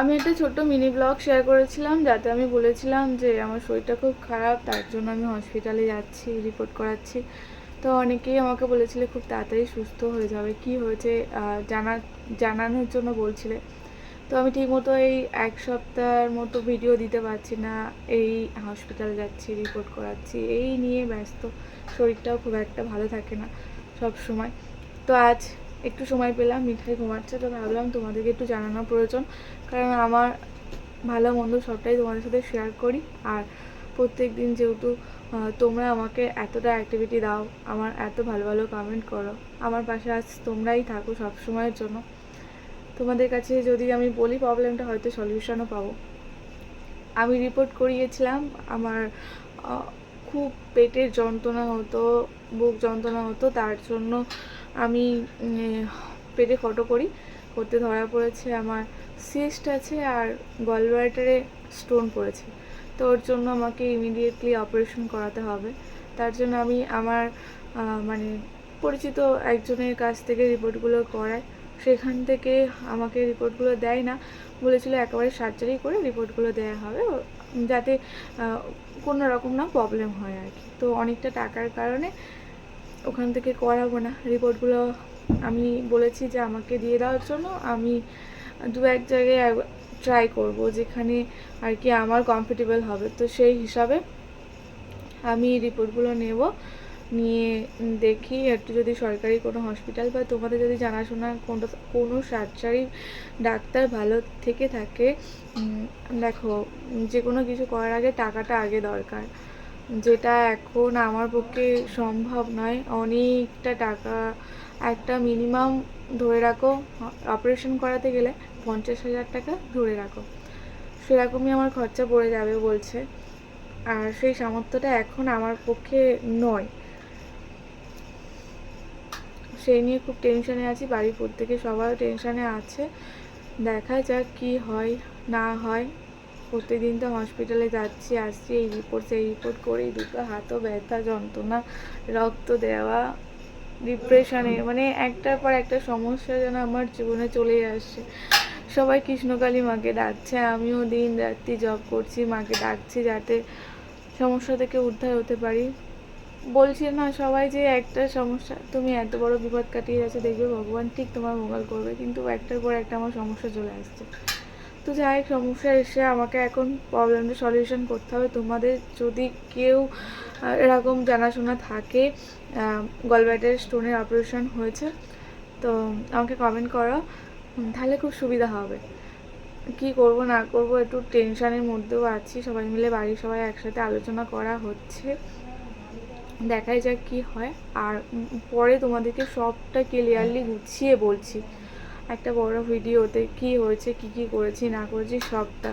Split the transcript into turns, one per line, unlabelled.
আমি একটা ছোট্ট মিনি ব্লগ শেয়ার করেছিলাম, যাতে আমি বলেছিলাম যে আমার শরীরটা খুব খারাপ, তার জন্য আমি হসপিটালে যাচ্ছি রিপোর্ট করাচ্ছি। তো অনেকেই আমাকে বলেছিলে খুব তাড়াতাড়ি সুস্থ হয়ে যাবে, কি হয়েছে জানা, জানানোর জন্য বলছিলে। তো আমি ঠিকমতো এই এক সপ্তাহের মতো ভিডিও দিতে পারছি না, এই হসপিটাল যাচ্ছি রিপোর্ট করাচ্ছি, এই নিয়ে ব্যস্ত, শরীরটাও খুব একটা ভালো থাকে না সব সময়। তো আজ একটু সময় পেলাম, মিঠাই ঘুমাচ্ছে, তো ভাবলাম তোমাদেরকে একটু জানানো প্রয়োজন। কারণ আমার ভালো মন্দ সবটাই তোমাদের সাথে শেয়ার করি। আর প্রত্যেক দিন যেহেতু তোমরা আমাকে এতটা অ্যাক্টিভিটি দাও, আমার এত ভালো ভালো কমেন্ট করো, আমার পাশে আজ তোমরাই থাকো সব সময়ের জন্য। তোমাদের কাছে যদি আমি বলি প্রবলেমটা হয়তো সলিউশনও পাবো। আমি রিপোর্ট করিয়েছিলাম, আমার খুব পেটের যন্ত্রণা হতো, বুক যন্ত্রণা হতো, তার জন্য আমি পেটে ফটো করি। করতে ধরা পড়েছে আমার সিস্ট আছে আর গলব্লাডারে স্টোন পড়েছে। তো ওর জন্য আমাকে ইমিডিয়েটলি অপারেশন করাতে হবে। তার জন্য আমি আমার মানে পরিচিত একজনের কাছ থেকে রিপোর্টগুলো করাই। সেখান থেকে আমাকে রিপোর্টগুলো দেয় না। বলেছিল একেবারে সার্জারি করে রিপোর্টগুলো দেওয়া হবে। যাতে কোনো রকম না প্রবলেম হয় আর কি। তো অনেকটা টাকার কারণে ওখান থেকে করাবো না। রিপোর্টগুলো আমি বলেছি যে আমাকে দিয়ে দেওয়ার জন্য। আমি দু এক জায়গায় ট্রাই করব যেখানে আর কি আমার কমফোর্টেবল হবে। তো সেই হিসাবে আমি রিপোর্টগুলো নেব। নিয়ে দেখি একটু যদি সরকারি কোনো হসপিটাল বা তোমাদের যদি জানাশোনা কোনো কোনো সার্জারি ডাক্তার ভালো থেকে থাকে দেখো যে কোনো কিছু করার আগে টাকাটা আগে দরকার। যেটা এখন আমার পক্ষে সম্ভব নয়। অনেকটা টাকা, একটা মিনিমাম ধরে রাখো অপারেশন করাতে গেলে পঞ্চাশ হাজার টাকা ধরে রাখো। সেরকমই আমার খরচা পড়ে যাবে বলছে। আর সেই সামর্থ্যটা এখন আমার পক্ষে নয়। সেই নিয়ে খুব টেনশনে আছি, বাড়ির প্রত্যেকে সবাই টেনশনে আছে। দেখা যাক কি হয়, না হয়। প্রত্যেকদিন তো হসপিটালে যাচ্ছি আসছি এই রিপোর্ট সেই রিপোর্ট করেই দুটো হাতও ব্যথা যন্ত্রণা রক্ত দেওয়া ডিপ্রেশনে মানে একটার পর একটা সমস্যা যেন আমার জীবনে চলে আসছে। সবাই কৃষ্ণকালী মাকে ডাকছে আমিও দিন রাত্রি জব করছি মাকে ডাকছি যাতে সমস্যা থেকে উদ্ধার হতে পারি। বলছি না সবাই যে একটা সমস্যা তুমি এত বড় বিপদ কাটিয়ে যাচ্ছে দেখবে ভগবান ঠিক তোমার মঙ্গল করবে। কিন্তু একটার পর একটা আমার সমস্যা চলে আসছে। তো যাই সমস্যা এসে আমাকে এখন প্রবলেমটা সলিউশন করতে হবে। তোমাদের যদি কেউ এরকম জানাশোনা থাকে গলব্যাটের স্টোনের অপারেশন হয়েছে, তো আমাকে কমেন্ট করো। তাহলে খুব সুবিধা হবে। কি করব, না করব, একটু টেনশনের মধ্যেও আছি। সবাই মিলে বাড়ির সবাই একসাথে আলোচনা করা হচ্ছে। দেখাই যাক কি হয়। আর পরে তোমাদেরকে সবটা ক্লিয়ারলি গুছিয়ে বলছি। একটা বড় ভিডিওতে কি হয়েছে কি কি করেছি না করেছি সবটা